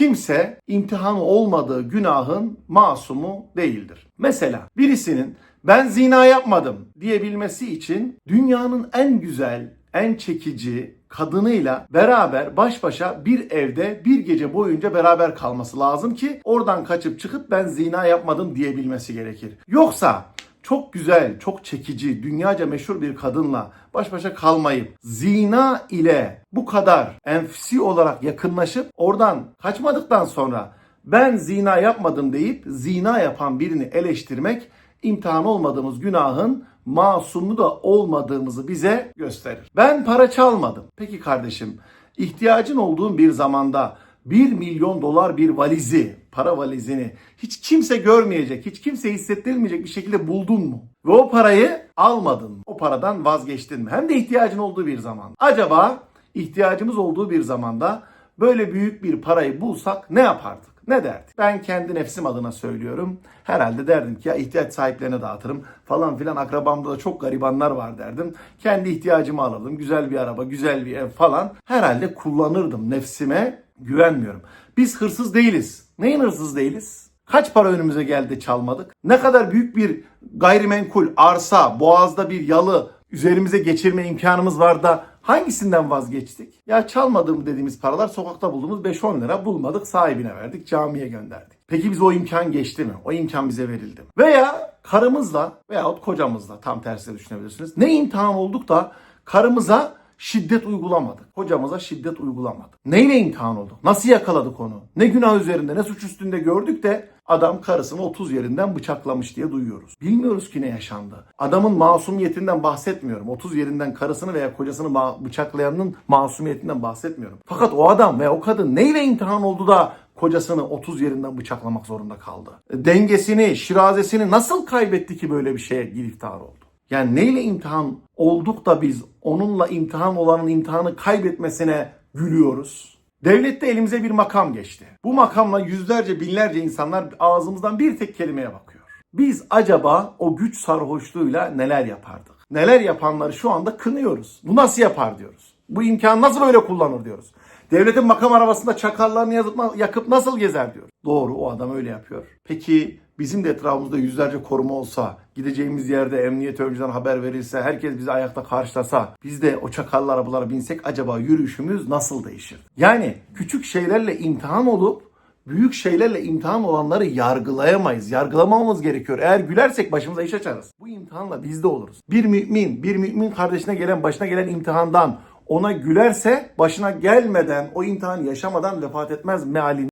Kimse imtihan olmadığı günahın masumu değildir. Mesela birisinin ben zina yapmadım diyebilmesi için dünyanın en güzel, en çekici kadınıyla beraber baş başa bir evde bir gece boyunca beraber kalması lazım ki oradan kaçıp çıkıp ben zina yapmadım diyebilmesi gerekir. Yoksa çok güzel, çok çekici, dünyaca meşhur bir kadınla baş başa kalmayıp zina ile bu kadar enfsi olarak yakınlaşıp oradan kaçmadıktan sonra ben zina yapmadım deyip zina yapan birini eleştirmek imtihan olmadığımız günahın masumu da olmadığımızı bize gösterir. Ben para çalmadım. Peki kardeşim, ihtiyacın olduğun bir zamanda 1 milyon dolar bir valizi, para valizini hiç kimse görmeyecek, hiç kimse hissettirmeyecek bir şekilde buldun mu? Ve o parayı almadın mı? O paradan vazgeçtin mi? Hem de ihtiyacın olduğu bir zaman. Acaba ihtiyacımız olduğu bir zamanda böyle büyük bir parayı bulsak ne yapardık? Ne derdik? Ben kendi nefsim adına söylüyorum. Herhalde derdim ki ya ihtiyaç sahiplerine dağıtırım falan filan. Akrabamda da çok garibanlar var derdim. Kendi ihtiyacımı alırdım. Güzel bir araba, güzel bir ev falan. Herhalde kullanırdım. Nefsime güvenmiyorum. Biz hırsız değiliz. Neyin hırsız değiliz? Kaç para önümüze geldi çalmadık? Ne kadar büyük bir gayrimenkul, arsa, boğazda bir yalı üzerimize geçirme imkanımız var da hangisinden vazgeçtik? Ya çalmadığım dediğimiz paralar sokakta bulduğumuz 5-10 lira bulmadık sahibine verdik camiye gönderdik. Peki biz o imkan geçti mi? O imkan bize verildi mi? Veya karımızla veyahut kocamızla tam tersi düşünebilirsiniz. Ne imtihan olduk da karımıza şiddet uygulamadık. Hocamıza şiddet uygulamadık. Neyle imtihan olduk? Nasıl yakaladık onu? Ne günah üzerinde ne suç üstünde gördük de adam karısını 30 yerinden bıçaklamış diye duyuyoruz. Bilmiyoruz ki ne yaşandı. Adamın masumiyetinden bahsetmiyorum. 30 yerinden karısını veya kocasını bıçaklayanın masumiyetinden bahsetmiyorum. Fakat o adam veya o kadın neyle imtihan oldu da kocasını 30 yerinden bıçaklamak zorunda kaldı? Dengesini, şirazesini nasıl kaybetti ki böyle bir şeye giriftar oldu? Yani neyle imtihan olduk da biz onunla imtihan olanın imtihanı kaybetmesine gülüyoruz? Devlette elimize bir makam geçti. Bu makamla yüzlerce binlerce insanlar ağzımızdan bir tek kelimeye bakıyor. Biz acaba o güç sarhoşluğuyla neler yapardık? Neler yapanları şu anda kınıyoruz. Bu nasıl yapar diyoruz. Bu imkanı nasıl böyle kullanır diyoruz. Devletin makam arabasında çakallarını yazıp, yakıp nasıl gezer diyor. Doğru o adam öyle yapıyor. Peki bizim de etrafımızda yüzlerce koruma olsa, gideceğimiz yerde emniyet önceden haber verilse, herkes bizi ayakta karşılasa, biz de o çakallı arabalara binsek acaba yürüyüşümüz nasıl değişir? Yani küçük şeylerle imtihan olup büyük şeylerle imtihan olanları yargılayamayız. Yargılamamamız gerekiyor. Eğer gülersek başımıza iş açarız. Bu imtihanla biz de oluruz. Bir mümin, bir mümin kardeşine gelen, başına gelen imtihandan ona gülerse başına gelmeden, o imtihanı yaşamadan vefat etmez mealinde